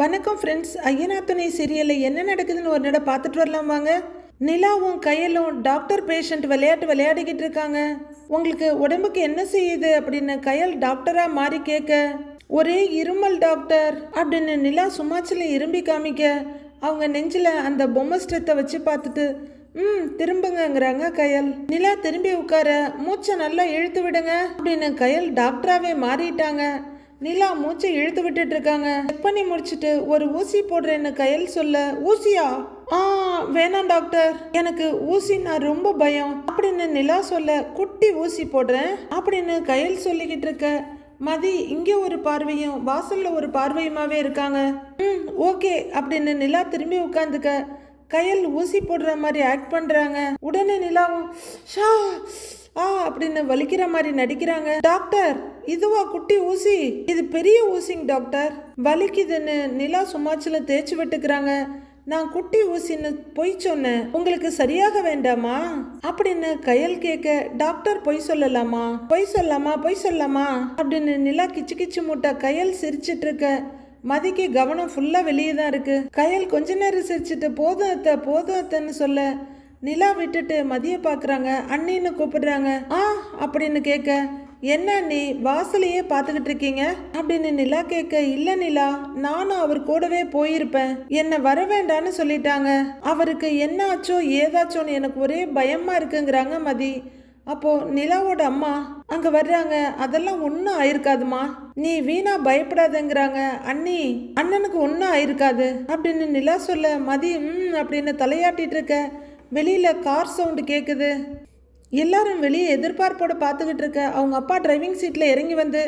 வணக்கம் ஃப்ரெண்ட்ஸ் ஐயனா துணை சீரியலில் என்ன நடக்குதுன்னு ஒரு நட பார்த்துட்டு வரலாம் வாங்க. நிலாவும் கையலும் டாக்டர் பேஷண்ட் விளையாட்டு விளையாடிக்கிட்டு இருக்காங்க. உங்களுக்கு உடம்புக்கு என்ன செய்யுது அப்படின்னு கையல் டாக்டராக மாறி கேட்க ஒரே இருமல் டாக்டர் அப்படின்னு நிலா சும்மாச்சில் இரும்பி காமிக்க அவங்க நெஞ்சில் அந்த பொம்மஸ்டத்தை வச்சு பார்த்துட்டு ம் திரும்புங்கங்கிறாங்க கயல். நிலா திரும்பி உட்கார மூச்சை நல்லா இழுத்து விடுங்க. அப்படின்னு கயல் டாக்டராகவே மாறிட்டாங்க. நிலா மூச்சை இழுத்து விட்டுட்டு இருக்காங்க. செக் பண்ணி முடிச்சுட்டு ஒரு ஊசி போடுறேன்னு கையில் சொல்ல ஊசியா? ஆ வேணாம் டாக்டர். எனக்கு ஊசின்னா ரொம்ப பயம். அப்படின்னு நிலா சொல்ல குட்டி ஊசி போடுறேன். அப்படின்னு கையில் சொல்லிக்கிட்டு இருக்க மதி இங்கே ஒரு பார்வையும் வாசல்ல ஒரு பார்வையுமாவே இருக்காங்க. ம் ஓகே. அப்படின்னு நிலா திரும்பி உட்காந்துக்க கையல் ஊசி போடுற மாதிரி ஆக்ட் பண்றாங்க. உடனே நிலாவும் ஷா ஆ அப்படின்னு வலிக்கிற மாதிரி நடிக்கிறாங்க. டாக்டர் இதுவா குட்டி ஊசி? இது பெரிய ஊசிங்க டாக்டர். வலிக்குதுன்னு நிலா சுமாச்சில் தேய்ச்சி விட்டுக்கிறாங்க. நான் குட்டி ஊசின்னு பொய் சொன்னேன். உங்களுக்கு சரியாக வேண்டாமா? அப்படின்னு கையல் கேட்க டாக்டர் பொய் சொல்லலாமா? பொய் சொல்லலாமா பொய் சொல்லலாமா அப்படின்னு நிலா கிச்சு கிச்சு மூட்டை கையல் சிரிச்சிட்டு இருக்க மதிக்கு கவனம் ஃபுல்லாக வெளியே தான் இருக்குது கையல் கொஞ்ச நேரம் சிரிச்சிட்டு போதும் அத்தை போதும் அத்தைன்னு சொல்ல. நிலா விட்டுட்டு மதிய பார்க்குறாங்க. அண்ணின்னு கூப்பிடுறாங்க. ஆ அப்படின்னு கேட்க என்ன நீ வாசலையே பார்த்துக்கிட்டு இருக்கீங்க? அப்படின்னு நிலா கேட்க இல்லை நிலா நானும் அவர் கூடவே போயிருப்பேன். என்னை வர வேண்டான்னு சொல்லிட்டாங்க. அவருக்கு என்ன ஆச்சோ ஏதாச்சோன்னு எனக்கு ஒரே பயமாக இருக்குங்கிறாங்க மதி. அப்போது நிலாவோட அம்மா அங்கே வர்றாங்க. அதெல்லாம் ஒன்றும் ஆயிருக்காதுமா. நீ வீணா பயப்படாதங்கிறாங்க. அண்ணி அண்ணனுக்கு ஒன்றும் ஆயிருக்காது. அப்படின்னு நிலா சொல்ல மதி ம் அப்படின்னு தலையாட்டிட்டு இருக்க. வெளியில் கார் சவுண்டு கேட்குது எல்லாரும் வெளியே எதிர்பார்ப்போடு பார்த்துக்கிட்டு இருக்க. அவங்க அப்பா டிரைவிங் சீட்டில் இறங்கி வந்து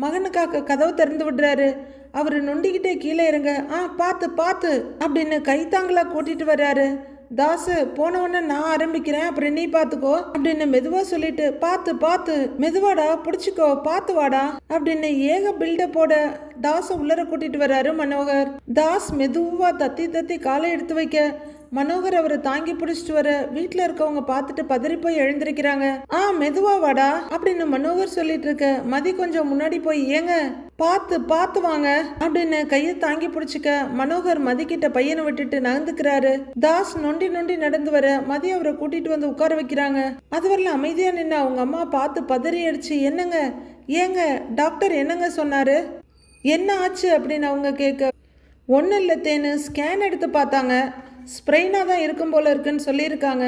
மகனுக்காக கதவை திறந்து விடுறாரு. அவர் நொண்டிக்கிட்டே கீழே இறங்க ஆ பார்த்து பார்த்து அப்படின்னு கைத்தாங்களாக கூட்டிகிட்டு வர்றாரு. தாசு போனவொடனே நான் ஆரம்பிக்கிறேன். அப்புறம் நீ பார்த்துக்கோ அப்படின்னு மெதுவா சொல்லிட்டு பார்த்து பார்த்து மெதுவாடா பிடிச்சிக்கோ பார்த்து வாடா அப்படின்னு ஏக பில்டப்போட தாஸை உள்ளர கூட்டிட்டு வர்றாரு மனோகர். தாஸ் மெதுவா தத்தி தத்தி காலை எடுத்து வைக்க. மனோகர் அவரை தாங்கி பிடிச்சிட்டு வர. வீட்டில் இருக்கவங்க பார்த்துட்டு பதறி போய் எழுந்திருக்கிறாங்க. ஆ மெதுவா வாடா அப்படின்னு மனோகர் சொல்லிட்டு இருக்க. மதி கொஞ்சம் முன்னாடி போய் ஏங்க. பார்த்து பார்த்து வாங்க அப்படின்னு கையை தாங்கி பிடிச்சிக்க மனோகர் மதி கிட்ட பையனை விட்டுட்டு நகர்ந்துக்கிறாரு. தாஸ் நொண்டி நொண்டி நடந்து வர மதி அவரை கூட்டிட்டு வந்து உட்கார வைக்கிறாங்க. அது வரல அமைதியா நின்று அவங்க அம்மா பார்த்து பதறி அடிச்சு என்னங்க? ஏங்க டாக்டர் என்னங்க சொன்னாரு? என்ன ஆச்சு அப்படின்னு அவங்க கேட்க ஒன்றும் இல்லை தேனு ஸ்கேன் எடுத்து பார்த்தாங்க. ஸ்ப்ரெயினாக தான் இருக்கும் போல் இருக்குன்னு சொல்லியிருக்காங்க.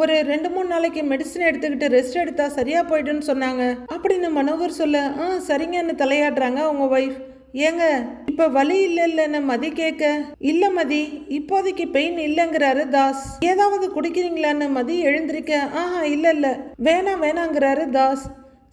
ஒரு ரெண்டு மூணு நாளைக்கு மெடிசன் எடுத்துக்கிட்டு ரெஸ்ட் எடுத்தா சரியாக போயிடுன்னு சொன்னாங்க. அப்படின்னு மனோகர் சொல்ல ஆ சரிங்கன்னு தலையாடுறாங்க அவங்க ஒய்ஃப் ஏங்க இப்போ வலி இல்லை இல்லைன்னு மதி கேட்க இல்லை மதி இப்போதைக்கு பெயின் இல்லைங்கிறாரு தாஸ். ஏதாவது குடிக்கிறீங்களான்னு மதி எழுந்திருக்க ஆஹா இல்லை இல்லை வேணாம் வேணாங்கிறாரு தாஸ்.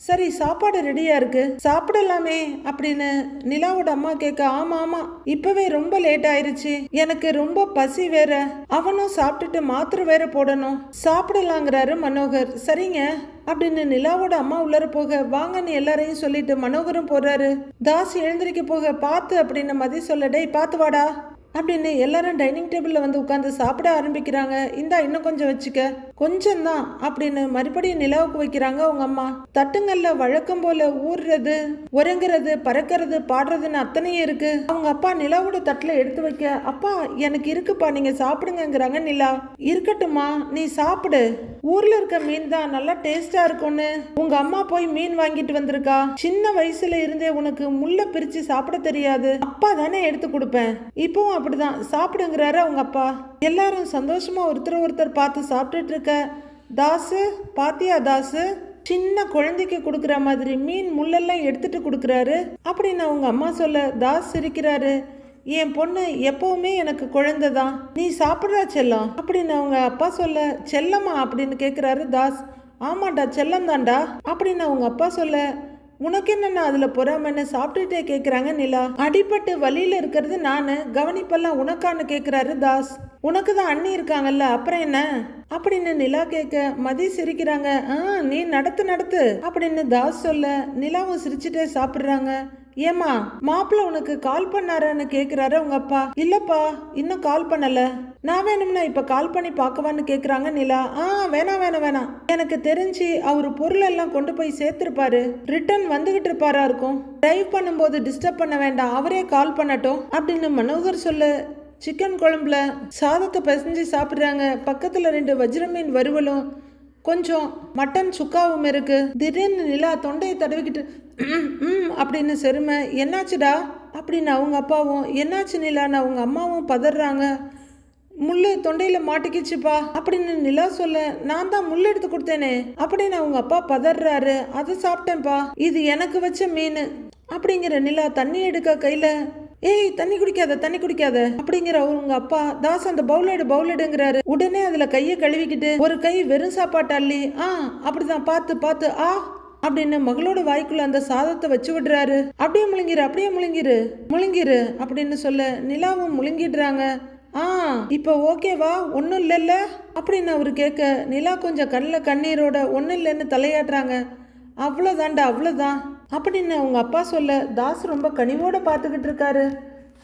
சரி சாப்பாடு ரெடியா இருக்கு. சாப்பிடலாமே அப்படின்னு நிலாவோட அம்மா கேட்க ஆமா ஆமா இப்பவே ரொம்ப லேட் ஆயிருச்சு. எனக்கு ரொம்ப பசி வேற. அவனும் சாப்பிட்டுட்டு மாத்திரை வேற போடணும். சாப்பிடலாங்கிறாரு மனோகர். சரிங்க அப்படின்னு நிலாவோட அம்மா உள்ளர போக வாங்கன்னு எல்லாரையும் சொல்லிட்டு மனோகரும் போறாரு. தாஸ் எழுந்திருக்க போக பார்த்து அப்படின்னு மதி சொல்ல டேய் பார்த்து வாடா அப்படின்னு எல்லாரும் டைனிங் டேபிளில் வந்து உட்காந்து சாப்பிட ஆரம்பிக்கிறாங்க. இந்தா இன்னும் கொஞ்சம் வச்சுக்க. கொஞ்சம்தான் அப்படின்னு மறுபடியும் நிலவுக்கு வைக்கிறாங்க அவங்க அம்மா. தட்டுங்கள்ல வழக்கம் போல ஊறுறது உறங்குறது பறக்கிறது பாடுறதுன்னு அத்தனையும் இருக்கு. அவங்க அப்பா நிலாவோட தட்டில் எடுத்து வைக்க அப்பா எனக்கு இருக்குப்பா நீங்க சாப்பிடுங்கங்கிறாங்க நிலா. இருக்கட்டுமா நீ சாப்பிடு. ஊர்ல இருக்க மீன் தான் நல்லா டேஸ்டா இருக்கும்னு. உங்க அம்மா போய் மீன் வாங்கிட்டு வந்திருக்கா. சின்ன வயசுல இருந்தே உனக்கு முள்ள பிரிச்சு சாப்பிட தெரியாது. அப்பா தானே எடுத்து கொடுப்பேன். இப்பவும் அப்படிதான். சாப்பிடுங்கிறாரு அவங்க அப்பா. எல்லாரும் சந்தோஷமா ஒருத்தர் ஒருத்தர் பார்த்து சாப்பிட்டுட்டு இருக்க. தாசு பாத்தியா தாசு சின்ன குழந்தைக்கு கொடுக்குற மாதிரி மீன் முள்ளெல்லாம் எடுத்துட்டு கொடுக்குறாரு. அப்படின்னு அவங்க அம்மா சொல்ல தாஸ் சிரிக்கிறாரு. என் பொண்ணு எப்பவுமே எனக்கு குழந்தை தான் நீ சாப்பிட்றா செல்லம்? அப்படின்னு அவங்க அப்பா சொல்ல செல்லம்மா அப்படின்னு கேட்குறாரு தாஸ். ஆமாண்டா செல்லம் தான்டா. அப்படின்னு அவங்க அப்பா சொல்ல உனக்கு என்னென்ன அதில் பொறாமன்னு சாப்பிட்டுட்டே கேட்குறாங்க நிலா. அடிப்பட்டு வழியில் இருக்கிறது நான். கவனிப்பெல்லாம் உனக்கான்னு கேட்குறாரு தாஸ். உனக்கு தான் அண்ணி இருக்காங்கல்ல அப்புறம் என்ன? அப்படின்னு நிலா கேட்க மதி சிரிக்கிறாங்க. ஆ நீ நடத்து நடத்து. அப்படின்னு தாஸ் சொல்ல நிலாவும் சிரிச்சுட்டே சாப்பிட்றாங்க. ஏமா மாப்பிள்ள உனக்கு கால் பண்ணாரான்னு கேக்குறாரு உங்க அப்பா. இல்லப்பா இன்னும் கால் பண்ணல. நான் வேணும்னா இப்ப கால் பண்ணி பார்க்கவான்னு கேக்குறாங்க நிலா. ஆ வேணாம் வேணாம் வேணாம் எனக்கு தெரிஞ்சு அவர் பொருள் எல்லாம் கொண்டு போய் சேர்த்திருப்பாரு. ரிட்டர்ன் வந்துகிட்டு இருப்பாரா இருக்கும். டிரைவ் பண்ணும்போது டிஸ்டர்ப் பண்ண வேண்டாம். அவரே கால் பண்ணட்டும் அப்படின்னு மனோகர் சொல்லு. சிக்கன் குழம்புல சாதத்தை பிசைஞ்சு சாப்பிட்றாங்க. பக்கத்துல ரெண்டு வஜ்ரமீன் வறுவலும். கொஞ்சம் மட்டன் சுக்காவும் இருக்கு. திடீர்னு நிலா தொண்டையை தடவிக்கிட்டு "ம், ம் அப்படின்னு செருமை என்னாச்சுடா? அப்படின்னு அவங்க அப்பாவும் என்னாச்சு நிலான்னு அவங்க அம்மாவும் பதறாங்க. முள் தொண்டையில் மாட்டிக்கிச்சுப்பா. அப்படின்னு நிலா சொல்ல நான் தான் முள் எடுத்து கொடுத்தேனே. அப்படின்னு அவங்க அப்பா பதறாரு அதை சாப்பிட்டேன்ப்பா. இது எனக்கு வச்ச மீன். அப்படிங்கிற நிலா தண்ணி எடுக்க கையில் ஏய் தண்ணி குடிக்காத தண்ணி குடிக்காத. அப்படிங்கிற அவங்க அப்பா தாஸ் அந்த பவுல் எடு உடனே அதுல கையை கழுவிக்கிட்டு ஒரு கை வெறும் சாப்பாட்டு அள்ளி ஆ அப்படிதான் பார்த்து பார்த்து ஆ அப்படின்னு மகளோட வாய்க்குள்ள அந்த சாதத்தை வச்சு விடுறாரு. அப்படியே முழுங்கிரு அப்படியே முழுங்கிரு முழுங்கிரு அப்படின்னு சொல்ல நிலாவும் முழுங்கிடுறாங்க. ஆ இப்போ ஓகேவா ஒன்றும் இல்லைல்ல? அப்படின்னு அவர் கேட்க நிலா கொஞ்சம் கண்ணில் கண்ணீரோட ஒன்றும் இல்லைன்னு தலையாட்டுறாங்க. அவ்வளோதான்டா அவ்வளோதான் அப்படின்னு அவங்க அப்பா சொல்ல தாஸ் ரொம்ப கனிவோடு பார்த்துக்கிட்டு இருக்காரு.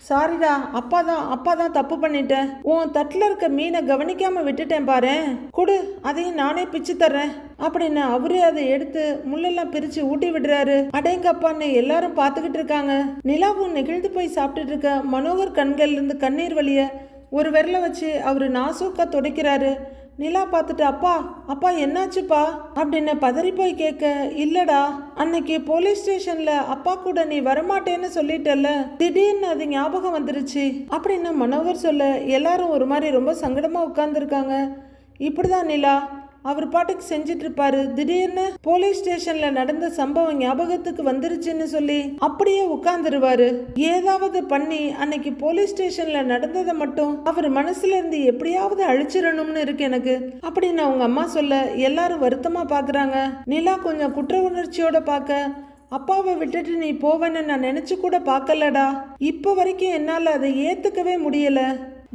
சாரிடா அப்பா தான் அப்பா தான் தப்பு பண்ணிட்டேன். உன் தட்டில் இருக்க மீனை கவனிக்காமல் விட்டுட்டேன் பாரு. கொடு அதையும் நானே பிச்சு தர்றேன். அப்படின்னு அவரே அதை எடுத்து முள்ளெல்லாம் பிரித்து ஊட்டி விடுறாரு. அடேங்கப்பான்னு எல்லாரும் பார்த்துக்கிட்டு இருக்காங்க. நிலாவும் நெகிழ்ந்து போய் சாப்பிட்டுட்டு இருக்க மனோகர் கண்கள்லேருந்து கண்ணீர் வழிய ஒரு விரலை வச்சு அவர் நாசூக்கா துடைக்கிறாரு. நிலா பார்த்துட்டு அப்பா அப்பா என்னாச்சுப்பா? அப்படின்னு பதறி போய் கேட்க இல்லடா அன்னைக்கு போலீஸ் ஸ்டேஷன்ல அப்பா கூட நீ வரமாட்டேன்னு சொல்லிட்டல்ல. திடீர்னு அது ஞாபகம் வந்துருச்சு. அப்படின்னு மனோகர் சொல்ல எல்லாரும் ஒரு மாதிரி ரொம்ப சங்கடமா உட்கார்ந்துருக்காங்க. இப்படிதான் நிலா அவர் பாட்டுக்கு செஞ்சிட்டு இருப்பாரு திடீர்னு போலீஸ் ஸ்டேஷன்ல நடந்த சம்பவம் ஞாபகத்துக்கு வந்துருச்சுன்னு சொல்லி அப்படியே உட்கார்ந்துருவாரு. ஏதாவது பண்ணி அன்னைக்கு போலீஸ் ஸ்டேஷன்ல நடந்ததை மட்டும் அவர் மனசுல இருந்து எப்படியாவது அழிச்சிடணும்னு இருக்கு எனக்கு. அப்படின்னு அவங்க அம்மா சொல்ல எல்லாரும் வருத்தமா பாக்குறாங்க. நிலா கொஞ்சம் குற்ற உணர்ச்சியோட பார்க்க அப்பாவை விட்டுட்டு நீ போவேன்னு நான் நினைச்சு கூட பார்க்கலடா இப்போ வரைக்கும் என்னால் அதை ஏற்றுக்கவே முடியலை.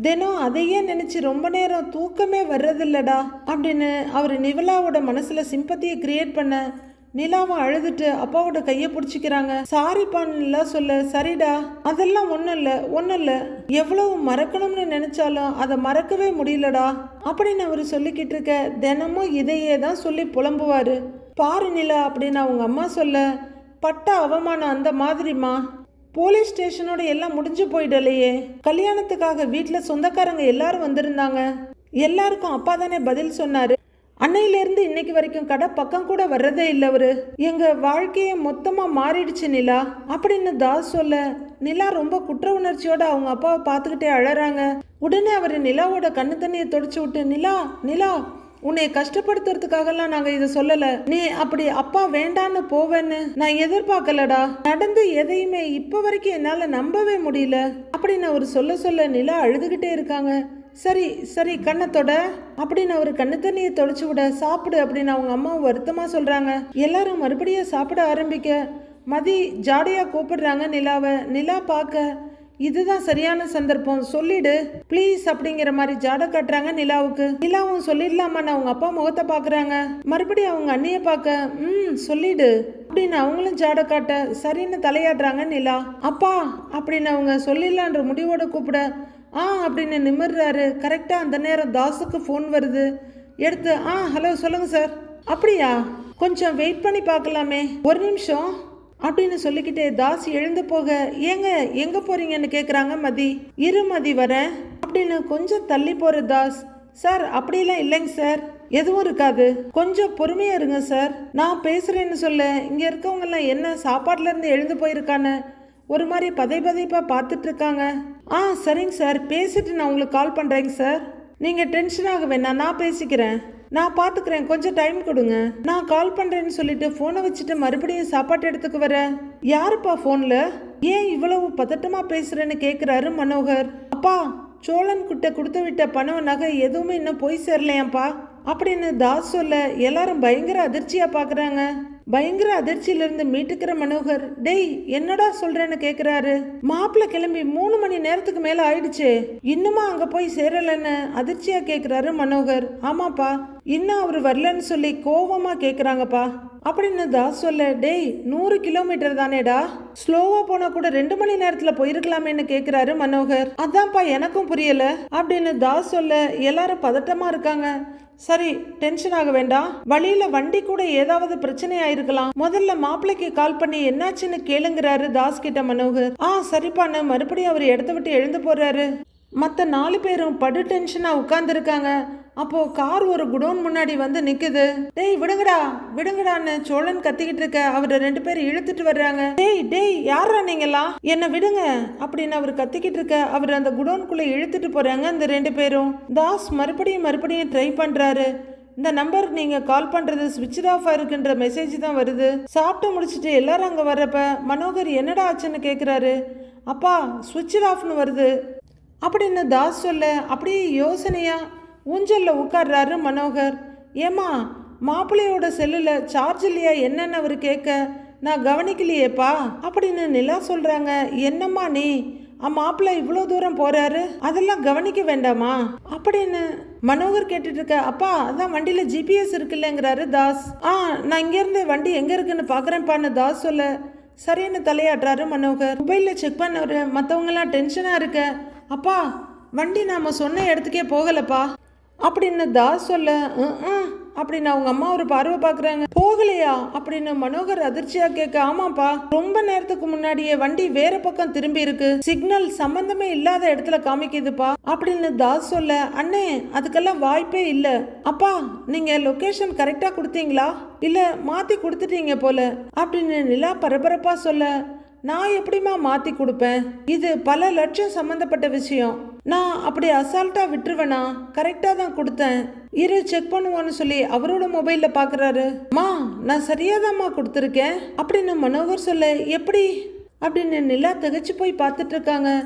தினம் அதையே நினச்சி ரொம்ப நேரம் தூக்கமே வர்றதில்லடா அப்படின்னு அவர் நிவலாவோட மனசில் சிம்பத்தியை கிரியேட் பண்ண நிலாவை அழுதுட்டு அப்பாவோட கையை பிடிச்சிக்கிறாங்க. சாரிப்பான்னு சொல்ல. சரிடா. அதெல்லாம் ஒன்றும் இல்லை ஒன்றும் இல்லை எவ்வளவு மறக்கணும்னு நினச்சாலும் அதை மறக்கவே முடியலடா அப்படின்னு அவர் சொல்லிக்கிட்டு இருக்க தினமும் இதையே தான் சொல்லி புலம்புவார். பாரு நிலா அப்படின்னு அவங்க அம்மா சொல்ல பட்ட அவமானம் அந்த மாதிரிமா போலீஸ் ஸ்டேஷனோட எல்லாம் முடிஞ்சு போயிடலையே கல்யாணத்துக்காக வீட்டில் சொந்தக்காரங்க எல்லாரும் வந்திருந்தாங்க. எல்லாருக்கும் அப்பா தானே பதில் சொன்னாரு. அன்னையிலேருந்து இன்னைக்கு வரைக்கும் கடை பக்கம் கூட வர்றதே இல்லை அவரு. எங்க வாழ்க்கையே மொத்தமா மாறிடுச்சு நிலா. அப்படின்னு தாஸ் சொல்ல நிலா ரொம்ப குற்ற உணர்ச்சியோட அவங்க அப்பாவை பார்த்துக்கிட்டே அழறாங்க. உடனே அவர் நிலாவோட கண்ணு தண்ணியை தொடச்சு விட்டு நிலா நிலா உன்னை கஷ்டப்படுத்துறதுக்காகலாம் நாங்க இதை சொல்லல. நீ அப்படி அப்பா வேண்டான்னு போவேன்னு நான் எதிர்பார்க்கலடா. நடந்து எதையுமே இப்ப வரைக்கும் என்னால நம்பவே முடியல. அப்படின்னு அவர் சொல்ல சொல்ல நிலா அழுதுகிட்டே இருக்காங்க. சரி சரி கண்ணத்தோட அப்படின்னு அவர் கண்ணு தண்ணியை தொலைச்சு விட சாப்பிடு அப்படின்னு அவங்க அம்மா வருத்தமா சொல்றாங்க. எல்லாரும் மறுபடியும் சாப்பிட ஆரம்பிக்க மதி ஜாடையா கூப்பிடுறாங்க நிலாவை. நிலா பார்க்க இதுதான் சரியான சந்தர்ப்பம். சொல்லிடு. ப்ளீஸ் அப்படிங்கிற மாதிரி ஜாட காட்டுறாங்க நிலாவுக்கு. நிலாவும் சொல்லிடலாமான்னு அவங்க அப்பா முகத்தை பாக்குறாங்க மறுபடியும் அவங்க அண்ணிய பார்க்க. ம் சொல்லிடு. அப்படின்னு அவங்களும் ஜாட காட்ட சரின்னு தலையாடுறாங்க நிலா. அப்பா அப்படின்னு அவங்க சொல்லிடலான்ற முடிவோட கூப்பிட ஆ அப்படின்னு நிமிர்றாரு. கரெக்டா அந்த நேரம் தாஸுக்கு ஃபோன் வருது. எடுத்து ஆ ஹலோ சொல்லுங்க சார் அப்படியா? கொஞ்சம் வெயிட் பண்ணி பார்க்கலாமே. ஒரு நிமிஷம். அப்படின்னு சொல்லிக்கிட்டே தாஸ் எழுந்து போக ஏங்க எங்க போறீங்கன்னு கேக்குறாங்க மதி. இரு மதி வரேன் அப்படின்னு கொஞ்சம் தள்ளி போற தாஸ் சார் அப்படிலாம் இல்லைங்க சார். எதுவும் இருக்காது. கொஞ்சம் பொறுமையா இருங்க சார். நான் பேசுறேன்னு சொல்ல இங்க இருக்கவங்க எல்லாம் என்ன சாப்பாட்டுல இருந்து எழுந்து போயிருக்கான்னு ஒரு மாதிரி பதை பதைப்பா பார்த்துட்டு இருக்காங்க. ஆ சரிங்க சார். பேசிட்டு நான் உங்களுக்கு கால் பண்றேங்க சார். நீங்கள் டென்ஷன் ஆக வேணாம் நான் பேசிக்கிறேன். நான் பார்த்துக்கிறேன் கொஞ்சம் டைம் கொடுங்க. நான் கால் பண்ணுறேன்னு சொல்லிட்டு ஃபோனை வச்சுட்டு மறுபடியும் சாப்பாட்டு எடுத்துக்கு வர? யாருப்பா ஃபோனில் ஏன் இவ்வளவு பதட்டமாக பேசுகிறேன்னு கேட்குறாரு மனோகர். அப்பா சோழன் கிட்ட கொடுத்து விட்ட பணம் நகை எதுவுமே இன்னும் போய் சேரலையாம்ப்பா. அப்படின்னு தாஸ் சொல்ல எல்லாரும் பயங்கர அதிர்ச்சியாக பார்க்குறாங்க பயங்கர அதிர்ச்சியில இருந்து மீட்டுக்கிற மனோகர் டேய் என்னடா சொல்றேன்னு கேக்குறாரு? மாப்பிள்ளை கிளம்பி மூணு மணி நேரத்துக்கு மேல ஆயிடுச்சு. இன்னுமா அங்க போய் சேரலன்னு அதிர்ச்சியா கேக்குறாரு மனோகர். ஆமாப்பா இன்னும் அவர் வரலன்னு சொல்லி கோவமா கேக்குறாங்கப்பா. அப்படின்னு தாஸ் சொல்ல டேய் நூறு கிலோமீட்டர் தானேடா? ஸ்லோவா போனா கூட ரெண்டு மணி நேரத்துல போயிருக்கலாமேன்னு கேக்குறாரு மனோகர். அதான்ப்பா எனக்கும் புரியல. அப்படின்னு தாஸ் சொல்ல எல்லாரும் பதட்டமா இருக்காங்க. சரி டென்ஷன் ஆக வேண்டாம். வழியில வண்டி கூட ஏதாவது பிரச்சனையா இருக்கலாம் முதல்ல மாப்பிள்ளைக்கு கால் பண்ணி என்னாச்சுன்னு கேளுங்கிறாரு தாஸ் கிட்ட மனோகர் ஆ சரிப்பான்னு மறுபடியும் அவர் இடத்த விட்டு எழுந்து போறாரு. மற்ற நாலு பேரும் படு டென்ஷனாக உட்காந்துருக்காங்க அப்போ கார் ஒரு குடோன் முன்னாடி வந்து நிக்குது. டேய் விடுங்கடா விடுங்கடான்னு சோழன் கத்திக்கிட்டு இருக்க அவரை ரெண்டு பேரும் இழுத்துட்டு வர்றாங்க. டேய் டேய் யாரா நீங்களா என்ன விடுங்க அப்படின்னு அவர் கத்திக்கிட்டு இருக்க அவர் அந்த குடோனுக்குள்ள இழுத்துட்டு போறாங்க அந்த ரெண்டு பேரும். தாஸ் மறுபடியும் மறுபடியும் ட்ரை பண்றாரு. இந்த நம்பருக்கு நீங்க கால் பண்றது ஸ்விட்ச் ஆஃப் இருக்குன்ற மெசேஜ் தான் வருது. சாப்பிட்டு முடிச்சிட்டு எல்லாரும் அங்கே வர்றப்ப மனோகர் என்னடா ஆச்சுன்னு கேட்குறாரு அப்பா ஸ்விட்ச் ஆஃப்னு வருது. அப்படின்னு தாஸ் சொல்ல? அப்படியே யோசனையாக ஊஞ்சலில் உட்கார்றாரு மனோகர். ஏமா மாப்பிள்ளையோட செல்லில் சார்ஜ் இல்லையா என்னன்னு அவர் கேட்க நான் கவனிக்கலையேப்பா அப்படின்னு நிலா சொல்கிறாங்க என்னம்மா நீ? ஆ மாப்பிள்ளை இவ்வளோ தூரம் போகிறாரு அதெல்லாம் கவனிக்க வேண்டாமா? அப்படின்னு மனோகர் கேட்டுட்டு இருக்க அப்பா அதான் வண்டியில் ஜிபிஎஸ் இருக்குல்லங்கிறாரு தாஸ். ஆ நான் இங்கேருந்து வண்டி எங்கே இருக்குன்னு பார்க்குறேன்ப்பான்னு தாஸ் சொல்ல சரின்னு தலையாடுறாரு மனோகர். மொபைலில் செக் பண்ணவர் மற்றவங்கலாம் டென்ஷனாக இருக்க. அப்பா வண்டி நாம் சொன்ன இடத்துக்கே போகலப்பா. அப்படின்னு தாஸ் சொல்ல அப்படின்னு அவங்க அம்மா ஒரு பார்வை பார்க்குறாங்க. போகலையா? அப்படின்னு மனோகர் அதிர்ச்சியாக கேட்க ஆமாப்பா ரொம்ப நேரத்துக்கு முன்னாடியே வண்டி வேற பக்கம் திரும்பி இருக்கு. சிக்னல் சம்பந்தமே இல்லாத இடத்துல காமிக்குதுப்பா அப்படின்னு தாஸ் சொல்ல அண்ணே அதுக்கெல்லாம் வாய்ப்பே இல்லை. அப்பா நீங்க லொகேஷன் கரெக்டாக கொடுத்தீங்களா? இல்லை மாற்றி கொடுத்துட்டீங்க போல அப்படின்னு நிலா பரபரப்பாக சொல்ல நான் எப்படிம்மா மாற்றி கொடுப்பேன்? இது பல லட்சம் சம்மந்தப்பட்ட விஷயம். நான் அப்படி அசால்ட்டாக விட்டுருவேனா? கரெக்டாக தான் கொடுத்தேன். இரு செக் பண்ணுவோன்னு சொல்லி அவரோட மொபைலில் பார்க்குறாரு மா நான் சரியாதாம்மா கொடுத்துருக்கேன். அப்படின்னு மனோகர் சொல்ல எப்படி? அப்படின்னு நிலா திகச்சு போய் பார்த்துட்டு இருக்காங்க.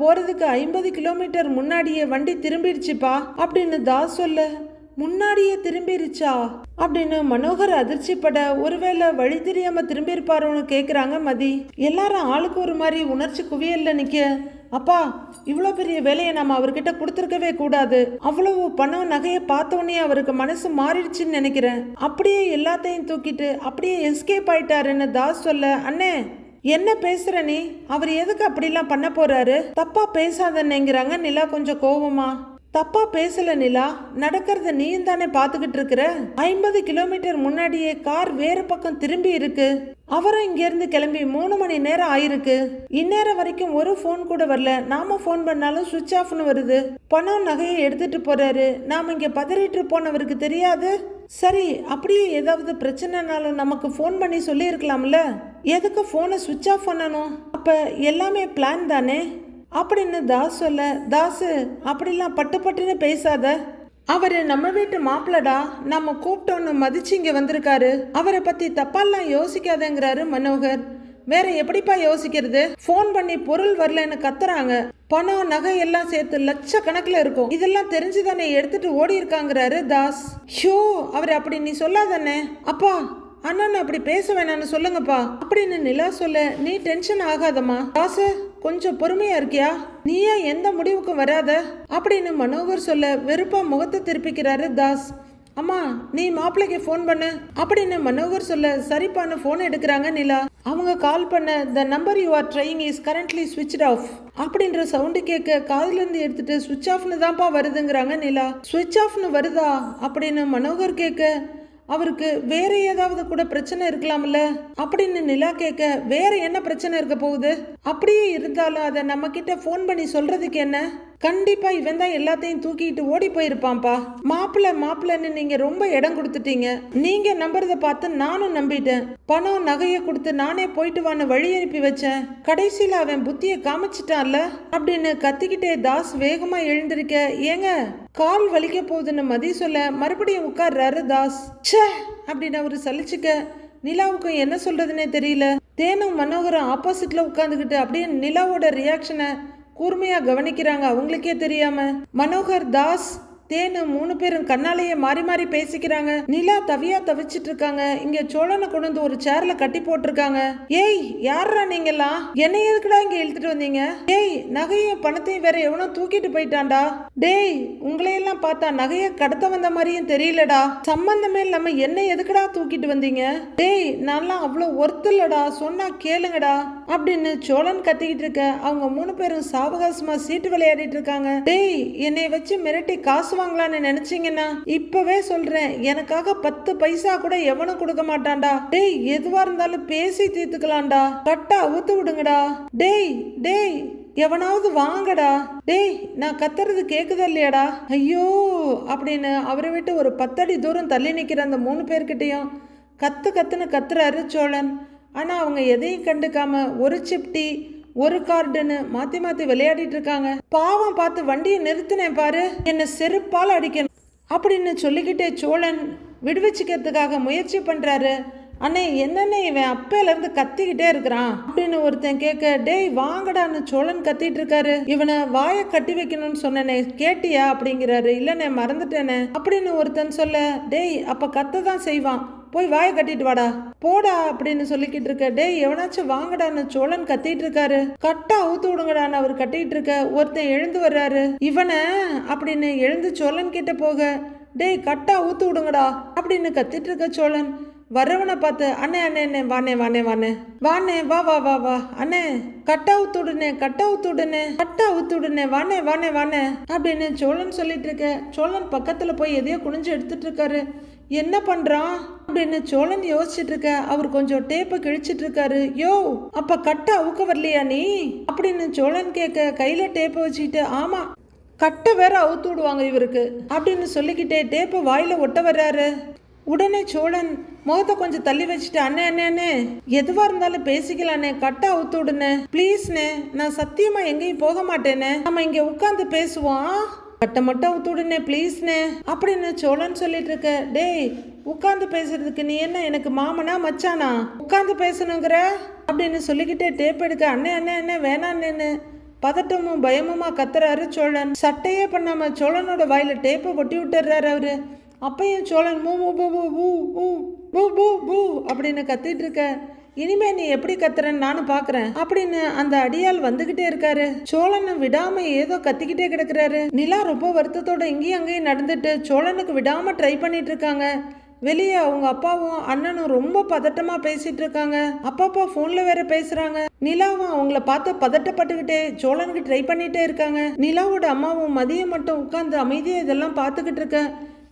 போகிறதுக்கு ஐம்பது கிலோமீட்டர் முன்னாடியே வண்டி திரும்பிடுச்சுப்பா. அப்படின்னு தாஸ் சொல்ல முன்னாடியே திரும்பிருச்சா? அப்படின்னு மனோகர் அதிர்ச்சிப்பட ஒருவேளை வழி தெரியாம திரும்பி இருப்பாரோன்னு மதி. எல்லாரும் ஆளுக்கு ஒரு மாதிரி உணர்ச்சி குவியல்ல நிற்க அப்பா இவ்வளோ பெரிய வேலையை நம்ம அவர்கிட்ட கொடுத்துருக்கவே கூடாது. அவ்வளவு பணம் நகையை பார்த்தோன்னே அவருக்கு மனசு மாறிடுச்சுன்னு நினைக்கிறேன். அப்படியே எல்லாத்தையும் தூக்கிட்டு அப்படியே எஸ்கேப் ஆயிட்டாருன்னு தாஸ் சொல்ல அண்ணே என்ன பேசுற நீ? அவர் எதுக்கு அப்படிலாம் பண்ண போறாரு? தப்பா பேசாதன்னுங்கிறாங்க நிலா கொஞ்சம் கோவமா. தப்பா பேசல நிலா. நடக்கிறத நீயும் தானே பார்த்துக்கிட்டு இருக்கிற ஐம்பது கிலோமீட்டர் முன்னாடியே கார் வேறு பக்கம் திரும்பி இருக்கு. அவரும் இங்கேருந்து கிளம்பி மூணு மணி நேரம் ஆயிருக்கு. இந்நேரம் வரைக்கும் ஒரு ஃபோன் கூட வரல. நாம ஃபோன் பண்ணாலும் சுவிட்ச் ஆஃப்னு வருது. பணம் நகையை எடுத்துட்டு போறாரு. நாம இங்க பதறிட்டு போனவருக்கு தெரியாது. சரி அப்படியே ஏதாவது பிரச்சனைனாலும் நமக்கு ஃபோன் பண்ணி சொல்லியிருக்கலாம்ல. எதுக்கு ஃபோனை சுவிட்ச் ஆஃப் பண்ணணும்? அப்போ எல்லாமே பிளான் தானே? அப்படின்னு தாஸ் சொல்ல தாசு அப்படிலாம் பட்டு பட்டுன்னு பேசாத. அவர் நம்ம வீட்டு மாப்பிளடா நம்ம கூப்பிட்டோன்னு மதிச்சு இங்கே வந்திருக்காரு. அவரை பற்றி தப்பாலாம் யோசிக்காதேங்கிறாரு மனோகர். வேற எப்படிப்பா யோசிக்கிறது? ஃபோன் பண்ணி பொருள் வரலன்னு கத்துறாங்க. பணம் நகை எல்லாம் சேர்த்து லட்சக்கணக்கில் இருக்கும். இதெல்லாம் தெரிஞ்சுதானே எடுத்துட்டு ஓடி இருக்காங்கிறாரு தாஸ். ஷோ அவர் அப்படி நீ சொல்லாதானே அப்பா அண்ணன் அப்படி பேச வேணான்னு சொல்லுங்கப்பா. அப்படின்னு நிலா சொல்ல நீ டென்ஷன் ஆகாதம்மா. தாசு கொஞ்சம் பொறுமையா இருக்கியா? நீயே எந்த முடிவுக்கும் வராத? அப்படின்னு மனோகர் சொல்ல வெறுப்பா முகத்தை திருப்பிக்கிறாரு தாஸ். அம்மா நீ மாப்பிள்ளைக்கு ஃபோன் பண்ணு. அப்படின்னு மனோகர் சொல்ல சரிப்பான்னு ஃபோன் எடுக்கிறாங்க நிலா. அவங்க கால் பண்ண the number you are trying is currently ஸ்விட்ச் ஆஃப் அப்படின்ற சவுண்டு கேட்க காதுலேருந்து எடுத்துட்டு ஸ்விட்ச் ஆஃப்னு தான்ப்பா வருதுங்கிறாங்க நிலா. ஸ்விட்ச் ஆஃப்னு வருதா? அப்படின்னு மனோகர் கேட்க அவருக்கு வேற ஏதாவது கூட பிரச்சனை இருக்கலாம்ல? அப்படின்னு நிலா கேட்க வேற என்ன பிரச்சனை இருக்க போகுது? அப்படியே இருந்தாலும் அதை நம்ம கிட்ட ஃபோன் பண்ணி சொல்றதுக்கு என்ன? கண்டிப்பா இவன் தான் எல்லாத்தையும் தூக்கிட்டு ஓடி போயிருப்பான்ப்பா. மாப்பிள்ள மாப்பிள்ளன்னு நீங்க ரொம்ப இடம் கொடுத்துட்டீங்க. நீங்க நம்புறத பார்த்து நானும் நம்பிட்டேன். பணம் நகையை கொடுத்து நானே போயிட்டு வான்னு வழி அனுப்பி வச்சேன். கடைசியில அவன் புத்திய காமிச்சிட்டான்ல. அப்படின்னு கத்திக்கிட்டே தாஸ் வேகமா எழுந்திருக்க ஏங்க கால் வலிக்க போகுதுன்னு மதி சொல்ல மறுபடியும் உட்கார்றாரு தாஸ். ச்சே அப்படின்னு அவரு சலிச்சுக்க நிலாவுக்கும் என்ன சொல்றதுன்னே தெரியல. தேனும் மனோகரும் ஆப்போசிட்ல உட்காந்துக்கிட்டு அப்படியே நிலாவோட ரியாக்ஷனை கூர்மையாக கவனிக்கிறாங்க அவங்களுக்கே தெரியாம. மனோகர் தாஸ் தேனு மூணு பேரும் கண்ணாலேயே மாறி மாறி பேசிக்கிறாங்க. நிலா தவியா தவிச்சிட்டு இருக்காங்க இங்க சோழனை கொண்டு வந்து ஒரு சேர்ல கட்டி போட்டிருக்காங்க ஏய் யாரா நீங்கெல்லாம்? என்ன எதுக்குடா இங்க இழுத்துட்டு வந்தீங்க? ஏய் நகையும் பணத்தையும் வேற எவனோ தூக்கிட்டு போயிட்டான்டா. டேய் உங்களையெல்லாம் பார்த்தா நகைய கடத்த வந்த மாதிரியும் தெரியலடா. சம்பந்தமே இல்லாம என்ன எதுக்குடா தூக்கிட்டு வந்தீங்க? டேய் நான்லாம் அவ்வளோ ஒர்த்து சொன்னா கேளுங்கடா. அப்படின்னு சோழன் கத்திக்கிட்டு இருக்க. அவங்க மூணு பேரும் சாவகாசமா சீட்டு விளையாடிட்டு இருக்காங்க. டேய் என்னை வச்சு மிரட்டி காசு வாங்கலாம்னு நினைச்சீங்கன்னா இப்பவே சொல்றேன். எனக்காக பத்து பைசா கூட எவனும் கொடுக்க மாட்டான்டா. டேய் எதுவா இருந்தாலும் பேசி தீர்த்துக்கலாம்டா. கட்டா ஊத்து விடுங்கடா. டேய் டேய் எவனாவது வாங்கடா. டேய் நான் கத்துறது கேக்குதா இல்லையாடா? ஐயோ அப்படின்னு அவரை விட்டு ஒரு பத்தடி தூரம் தள்ளி நிக்கிற அந்த மூணு பேர்கிட்டயும் கத்து கத்துன்னு கத்துறாரு சோழன். ஆனால் அவங்க எதையும் கண்டுக்காம ஒரு சிப்டி ஒரு கார்டுன்னு மாற்றி மாற்றி விளையாடிட்டு இருக்காங்க. பாவம் பார்த்து வண்டியை நிறுத்தினேன் பாரு. என்னை செருப்பால் அடிக்கணும் அப்படின்னு சொல்லிக்கிட்டே சோழன் விடுவிச்சுக்கிறதுக்காக முயற்சி பண்ணுறாரு அண்ணே என்னண்ணே இவன் அப்பையிலேருந்து கத்திக்கிட்டே இருக்கிறான்? அப்படின்னு ஒருத்தன் கேட்க டேய் வாங்கடான்னு சோழன் கத்திட்டு இருக்காரு. இவனை வாயை கட்டி வைக்கணும்னு சொன்னனே கேட்டியா? அப்படிங்கிறாரு. இல்லைண்ணே மறந்துட்டேனே. அப்படின்னு ஒருத்தன் சொல்ல டேய் அப்போ கத்த தான் செய்வான். போய் வாயை கட்டிட்டு வாடா. போடா அப்படின்னு சொல்லிக்கிட்டு இருக்க. டேய் எவனாச்சும் வாங்கடான்னு சோழன் கத்திட்டு இருக்காரு. கட்டா அவுத்து விடுங்கடான்னு அவர் கட்டிட்டு இருக்க. ஒருத்தன் எழுந்து வர்றாரு. இவனை அப்படின்னு எழுந்து சோழன் கிட்ட போக. டேய் கட்டா ஊத்து விடுங்கடா அப்படின்னு கத்திட்டு இருக்க சோழன். வர்றவனை பார்த்து அண்ணே அண்ணே அண்ணே வாண்ணே வானே வானே வாண்ணே வா வா வா வா. அண்ணே கட்டா ஊத்துடுனே கட்டா ஊத்துடுனே கட்டா ஊத்துடுனே வானே வானே வானே அப்படின்னு சோழன் சொல்லிட்டு இருக்க. சோழன் பக்கத்துல போய் எதையோ குனிஞ்சு எடுத்துட்டு இருக்காரு. என்ன பண்றான்? அப்படின்னு சோழன் யோசிச்சுட்டு இருக்க. அவர் கொஞ்சம் டேப்பை கிழிச்சிட்டு இருக்காரு. யோ அப்ப கட்டை அவுக்க வரலையா நீ? அப்படின்னு சோழன் கேட்க கையில டேப்பை வச்சுக்கிட்டு ஆமா கட்டை வேற அவுத்து விடுவாங்க இவருக்கு அப்படின்னு சொல்லிக்கிட்டே டேப்பை வாயில ஒட்ட வர்றாரு. உடனே சோழன் முகத்தை கொஞ்சம் தள்ளி வச்சுட்டு அண்ணே அண்ணே எதுவா இருந்தாலும் பேசிக்கலானே கட்டை அவுத்து விடுனே ப்ளீஸ்ண்ணே நான் சத்தியமா எங்கேயும் போக மாட்டேனே நம்ம இங்க உட்காந்து பேசுவோம் கட்டை மட்டும் அவுத்துடுனே ப்ளீஸ்ண்ணே அப்படின்னு சோழன் சொல்லிட்டு இருக்க டேய் உட்காந்து பேசுறதுக்கு நீ என்ன எனக்கு மாமனா மச்சானா உட்காந்து பேசணுங்கிற அப்படின்னு சொல்லிக்கிட்டே டேப் எடுக்க அண்ணே அண்ணே அண்ணே வேணான்னு பதட்டமும் பயமுமா கத்துறாரு சோழன் சட்டையே பண்ணாம சோழனோட வாயில டேப்பை ஒட்டி விட்டுறாரு அவரு அப்பையும் சோழன் மூ மூ பூ பூ பூ பூ பூ பூ பூ அப்படின்னு கத்திட்டு இருக்க இனிமே நீ எப்படி கத்துறன்னு நானும் பாக்குறேன் அப்படின்னு அந்த அடியாள் வந்துகிட்டே இருக்காரு. சோழனை விடாம ஏதோ கத்திக்கிட்டே கிடக்குறாரு. நிலா ரொம்ப வருத்தத்தோட இங்கேயும் அங்கேயும் நடந்துட்டு சோழனுக்கு விடாம ட்ரை பண்ணிட்டு இருக்காங்க. வெளியே அவங்க அப்பாவும் அண்ணனும் ரொம்ப பதட்டமா பேசிட்டு இருக்காங்க. அப்பப்பா போன்ல வேற பேசுறாங்க. நிலாவும் அவங்கள பார்த்து பதட்டப்பட்டுக்கிட்டே சோழனுக்கு ட்ரை பண்ணிட்டே இருக்காங்க. நிலாவோட அம்மாவும் மதியம் மட்டும் உட்காந்து அமைதியா இதெல்லாம் பார்த்துக்கிட்டு இருக்க.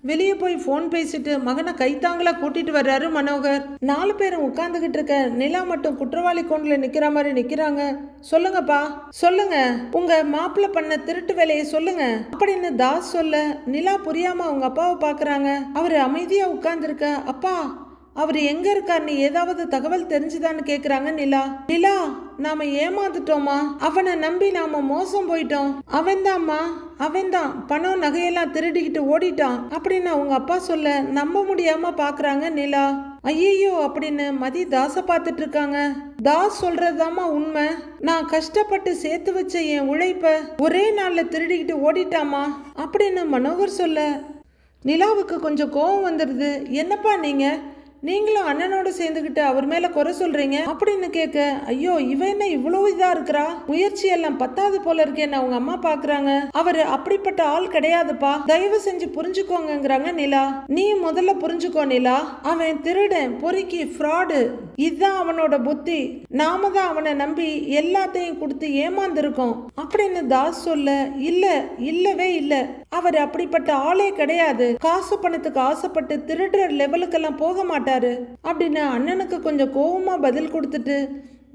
வெளியே போய் ஃபோன் பேசிட்டு மகனை கைத்தாங்களா கூட்டிட்டு வர்றாரு மனோகர். நாலு பேரும் உட்காந்துக்கிட்டு இருக்க நிலா மட்டும் குற்றவாளி கோண்டில் நிற்கிற மாதிரி நிற்கிறாங்க சொல்லுங்கப்பா. சொல்லுங்க. உங்க மாப்பிள்ள பண்ண திருட்டு வேலையை சொல்லுங்க. அப்படின்னு தாஸ் சொல்ல நிலா புரியாம அவங்க அப்பாவை பாக்குறாங்க அவர் அமைதியா உட்கார்ந்துருக்க அப்பா அவர் எங்க நீ ஏதாவது தகவல் தெரிஞ்சுதான்னு கேக்குறாங்க நிலா. நிலா நாம ஏமாந்துட்டோமா? அவனை நம்பி நாம மோசம் போயிட்டோம். அவன்தாம்மா அவன்தான். பணம் நகையெல்லாம் திருடிக்கிட்டு ஓடிட்டான். அப்படின்னு அவங்க அப்பா சொல்ல நம்ப முடியாம பாக்குறாங்க நிலா. ஐயையோ அப்படின்னு மதி தாச பார்த்துட்டு இருக்காங்க. தாஸ் சொல்றதுதாம்மா உண்மை. நான் கஷ்டப்பட்டு சேர்த்து வச்ச என் உழைப்ப ஒரே நாள்ல திருடிக்கிட்டு ஓடிட்டாமா அப்படின்னு மனோகர் சொல்ல. நிலாவுக்கு கொஞ்சம் கோவம் வந்துடுது. என்னப்பா நீங்கள் நீங்களும் அண்ணனோட சேர்ந்துக்கிட்டு அவர் மேல குறை சொல்றீங்க? அப்படின்னு கேட்க ஐயோ இவ என்ன இவ்வளவு இதா இருக்கிறா? முயற்சி எல்லாம் பத்தாது போல இருக்கேன்னு அவங்க அம்மா பாக்குறாங்க? அவரு அப்படிப்பட்ட ஆள் கிடையாதுப்பா. தயவு செஞ்சு புரிஞ்சுக்கோங்கங்கிறாங்க நிலா. நீ முதல்ல புரிஞ்சுக்கோ நிலா. அவன் திருடன் பொறுக்கி ஃப்ராடு. இதுதான் அவனோட புத்தி. நாம தான் அவனை நம்பி எல்லாத்தையும் கொடுத்து ஏமாந்துருக்கோம். அப்படின்னு தாஸ் சொல்ல இல்ல இல்லவே இல்ல. அவர் அப்படிப்பட்ட ஆளே கிடையாது. காசு பணத்துக்கு ஆசைப்பட்டு திருடுற லெவலுக்கெல்லாம் போக மாட்டாரு. அப்படின்னு அண்ணனுக்கு கொஞ்சம் கோவமா பதில் கொடுத்துட்டு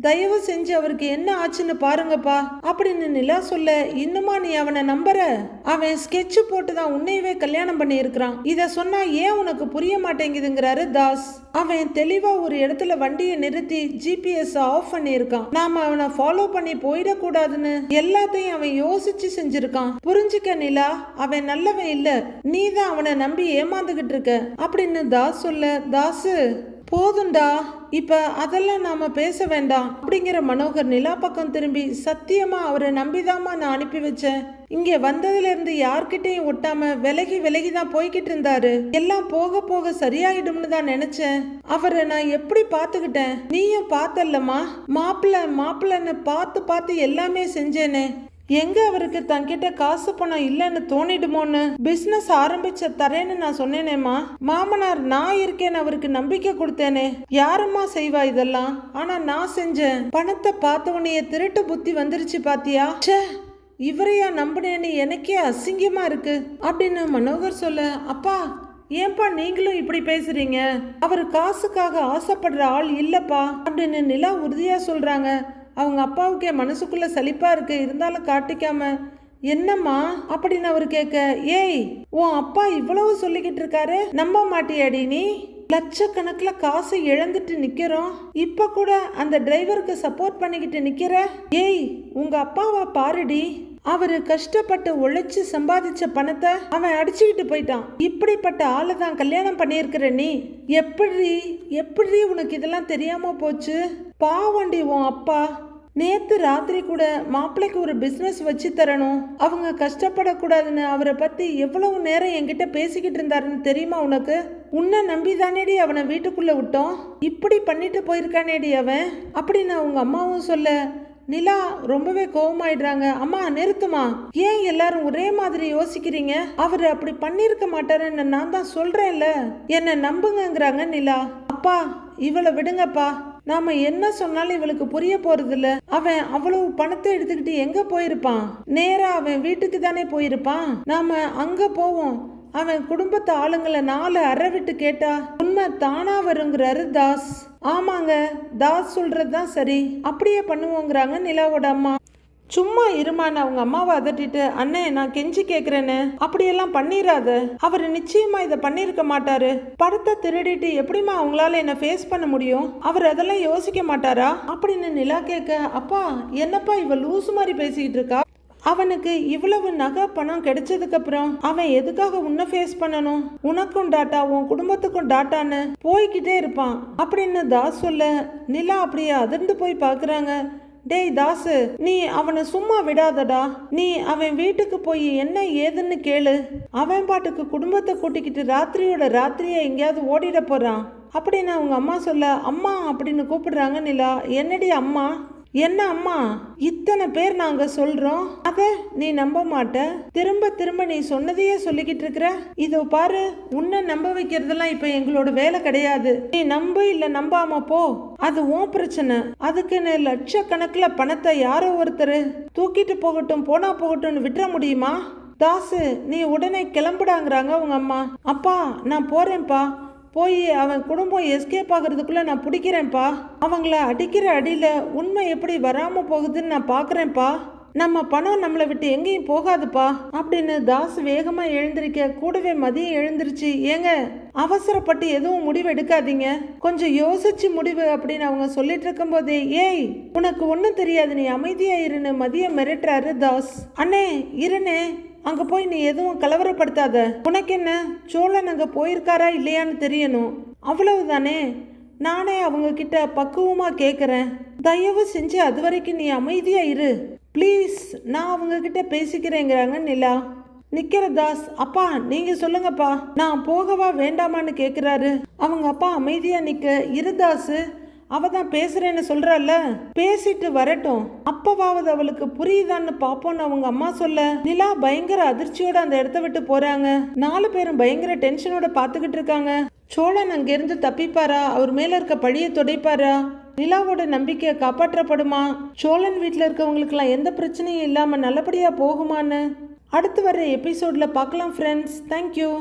தயவு செஞ்சு அவருக்கு என்ன ஆச்சுன்னு பாருங்கப்பா. அப்படின்னு நிலா சொல்ல இன்னுமா நீ அவனை நம்புற? அவன் ஸ்கெட்ச் போட்டு தான் உன்னையவே கல்யாணம் பண்ணி இருக்கிறான் இத சொன்னா ஏன் உனக்கு புரிய மாட்டேங்குதுங்கிறாரு தாஸ். அவன் தெளிவா ஒரு இடத்துல வண்டியை நிறுத்தி ஜிபிஎஸ் ஆஃப் பண்ணியிருக்கான். நாம அவனை ஃபாலோ பண்ணி போயிடக்கூடாதுன்னு எல்லாத்தையும் அவன் யோசிச்சு செஞ்சிருக்கான். புரிஞ்சுக்க நிலா அவன் நல்லவன் இல்ல. நீ தான் அவனை நம்பி ஏமாந்துகிட்டு இருக்க. அப்படின்னு தாஸ் சொல்ல தாசு போதும்டா இப்போ அதெல்லாம் நாம் பேச வேண்டாம். அப்படிங்கிற மனோகர் நிலா பக்கம் திரும்பி சத்தியமாக அவரை நம்பிதாம்மா நான் அனுப்பி வச்சேன். இங்கே வந்ததுலேருந்து யார்கிட்டையும் ஒட்டாமல் விலகி விலகி தான் போய்கிட்டு இருந்தாரு. எல்லாம் போக போக சரியாயிடும்னு தான் நினச்சேன். அவரை நான் எப்படி பார்த்துக்கிட்டேன்? நீயும் பார்த்தல்லம்மா. மாப்பிள்ள மாப்பிள்ளன்னு பார்த்து பார்த்து எல்லாமே செஞ்சேனே. எங்க அவருக்கு தன்கிட்ட காசு பணம் இல்லைன்னு தோணிடுமோன்னு பிசினஸ் ஆரம்பிச்ச தரேன்னு நான் சொன்னேனேம்மா. மாமனார் நான் இருக்கேன்னு அவருக்கு நம்பிக்கை கொடுத்தேனே. யாரம்மா செய்வா இதெல்லாம்? ஆனா நான் செஞ்சேன். பணத்தை பார்த்த திருட்டு புத்தி வந்துருச்சு பாத்தியா? ச்சே இவரையா நம்பினேன்னு எனக்கே அசிங்கமா இருக்கு. அப்படின்னு மனோகர் சொல்ல அப்பா ஏன்பா நீங்களும் இப்படி பேசுறீங்க? அவர் காசுக்காக ஆசைப்படுற ஆள் இல்லப்பா. அப்படின்னு நிலா உறுதியா சொல்றாங்க. அவங்க அப்பாவுக்கே மனசுக்குள்ளே சலிப்பாக இருக்கு. இருந்தாலும் காட்டிக்காம என்னம்மா? அப்படின்னு அவர் கேட்க ஏய் உன் அப்பா இவ்வளவு சொல்லிக்கிட்டு இருக்காரு. நம்ப மாட்டியாடி நீ? லட்சக்கணக்கில் காசு இழந்துட்டு நிற்கிறோம் இப்போ கூட அந்த டிரைவருக்கு சப்போர்ட் பண்ணிக்கிட்டு நிற்கிற ஏய் உங்கள் அப்பாவை பாருடி. அவரு கஷ்டப்பட்டு உழைச்சு சம்பாதிச்ச பணத்தை அவன் அடிச்சுக்கிட்டு போயிட்டான். இப்படிப்பட்ட ஆளை தான் கல்யாணம் பண்ணியிருக்கிற நீ? எப்படி எப்படி உனக்கு இதெல்லாம் தெரியாம போச்சு? பாவண்டி உன் அப்பா. நேத்து ராத்திரி கூட மாப்பிள்ளைக்கு ஒரு பிசினஸ் வச்சு தரணும். அவங்க கஷ்டப்படக்கூடாதுன்னு அவரை பத்தி எவ்வளவு நேரம் என்கிட்ட பேசிக்கிட்டு இருந்தாருன்னு தெரியுமா உனக்கு? உன்னை நம்பி தானேடி அவனை வீட்டுக்குள்ள விட்டோம்? இப்படி பண்ணிட்டு போயிருக்கானேடி அவன்? அப்படின்னு அவங்க அம்மாவும் சொல்ல நிலா ரொம்பவே கோவமாயிடுறாங்க. அம்மா நிறுத்துமா? ஏன் எல்லாரும் ஒரே மாதிரி யோசிக்கிறீங்க? அவர் அப்படி பண்ணிருக்க மாட்டாருன்னு நான் தான் சொல்றேன்ல. என்ன நம்புங்கங்கிறாங்க நிலா. அப்பா இவளை விடுங்கப்பா. நாம என்ன சொன்னாலும் இவளுக்கு புரிய போறது இல்ல அவன் அவ்வளவு பணத்தை எடுத்துக்கிட்டு எங்க போயிருப்பான்? நேரா அவன் வீட்டுக்கு தானே போயிருப்பான்? நாம அங்க போவோம். அவன் குடும்பத்து ஆளுங்களை நாலு அற விட்டு கேட்டா உண்மை தானா வருங்கிறாரு தாஸ். ஆமாங்க தாஸ் சொல்றது தான் சரி. அப்படியே பண்ணுவோங்கிறாங்க நிலாவோட அம்மா. சும்மா இருமான்னு அவங்க அம்மாவை அதட்டிட்டு அண்ணே நான் கெஞ்சி கேட்குறேன்னு அப்படியெல்லாம் பண்ணிடாத அவர் நிச்சயமா இதை பண்ணியிருக்க மாட்டாரு. படத்தை திருடிட்டு எப்படிம்மா அவங்களால என்ன ஃபேஸ் பண்ண முடியும்? அவர் அதெல்லாம் யோசிக்க மாட்டாரா? அப்படின்னு நிலா கேட்க அப்பா என்னப்பா இவ லூசு மாதிரி பேசிக்கிட்டு இருக்கா? அவனுக்கு இவ்வளவு நகை பணம் கிடைச்சதுக்கு அப்புறம் அவன் எதுக்காக உன்னை ஃபேஸ் பண்ணணும்? உனக்கும் டாட்டா உன் குடும்பத்துக்கும் டாட்டான்னு போய்கிட்டே இருப்பான். அப்படின்னு தாஸ் சொல்ல நிலா அப்படியே அதிர்ந்து போய் பார்க்குறாங்க. டேய் தாசு நீ அவனை சும்மா விடாதடா. நீ அவன் வீட்டுக்கு போய் என்ன ஏதுன்னு கேளு. அவன் பாட்டுக்கு குடும்பத்தை கூட்டிக்கிட்டு ராத்திரியோட ராத்திரியை எங்கேயாவது ஓடிட போகிறான் அப்படின்னு அவங்க அம்மா சொல்ல அம்மா அப்படின்னு கூப்பிடுறாங்க நிலா. என்னடி அம்மா? என்ன அம்மா இத்தனை பேர் நாங்க சொல்றோம் அத நீ நம்ப மாட்ட. திரும்ப திரும்ப நீ சொன்னதையே சொல்லிக்கிட்டு இருக்கிற. இதோ பாரு உன்னை நம்ப வைக்கிறதெல்லாம் இப்ப எங்களோட வேலை கிடையாது. நீ நம்ப இல்ல நம்பாம போ. அது உன் பிரச்சனை. அதுக்குன்னு லட்சக்கணக்கில் பணத்தை யாரோ ஒருத்தர் தூக்கிட்டு போகட்டும் போனா போகட்டும்னு விட்டுற முடியுமா? தாசு நீ உடனே கிளம்புடாங்கிறாங்க உங்க அம்மா. அப்பா நான் போறேன்ப்பா. போய் அவன் குடும்பம் எஸ்கேப் ஆகிறதுக்குள்ளே நான் பிடிக்கிறேன்ப்பா. அவங்கள அடிக்கிற அடியில் உண்மை எப்படி வராமல் போகுதுன்னு நான் பார்க்குறேன்ப்பா நம்ம பணம் நம்மளை விட்டு எங்கேயும் போகாதுப்பா. அப்படின்னு தாஸ் வேகமாக எழுந்திருக்க கூடவே மதியம் எழுந்திருச்சு. ஏங்க அவசரப்பட்டு எதுவும் முடிவு எடுக்காதீங்க. கொஞ்சம் யோசிச்சு முடிவு அப்படின்னு அவங்க சொல்லிட்டு இருக்கும்போதே ஏய் உனக்கு ஒன்றும் தெரியாது. நீ அமைதியாக இருன்னு மதியம் மிரட்டுறாரு தாஸ். அண்ணே இருனே அங்கே போய் நீ எதுவும் கலவரப்படுத்தாத. உனக்கு என்ன சோழன் அங்கே போயிருக்காரா இல்லையான்னு தெரியணும். அவ்வளவுதானே? நானே அவங்க கிட்ட பக்குவமாக கேட்குறேன் தயவு செஞ்சு அது வரைக்கும் நீ அமைதியாக இரு. ப்ளீஸ் நான் அவங்க கிட்ட பேசிக்கிறேங்கிறாங்க நிலா. நிக்கிற தாஸ் அப்பா நீங்க சொல்லுங்கப்பா. நான் போகவா வேண்டாமான்னு கேட்குறாரு அவங்க அப்பா அமைதியா நிக்க. இரு தாசு. அவ தான் பேசுறேன்னு சொல்றால பேசிட்டு வரட்டும். அப்பவாவது அவளுக்கு புரியுதான்னு பாப்போம்னு அவங்க அம்மா சொல்ல நிலா பயங்கர அதிர்ச்சியோட அந்த இடத்த விட்டு போறாங்க. நாலு பேரும் பயங்கர டென்ஷனோட பாத்துக்கிட்டு இருக்காங்க. சோழன் அங்கிருந்து தப்பிப்பாரா? அவர் மேல இருக்க பழிய துடைப்பாரா? நிலாவோட நம்பிக்கை காப்பாற்றப்படுமா? சோழன் வீட்டில் இருக்கவங்களுக்குலாம் எந்த பிரச்சனையும் இல்லாமல் நல்லபடியாக போகுமான்னு? அடுத்து வர எபிசோடில் பார்க்கலாம் ஃப்ரெண்ட்ஸ் தேங்க்யூ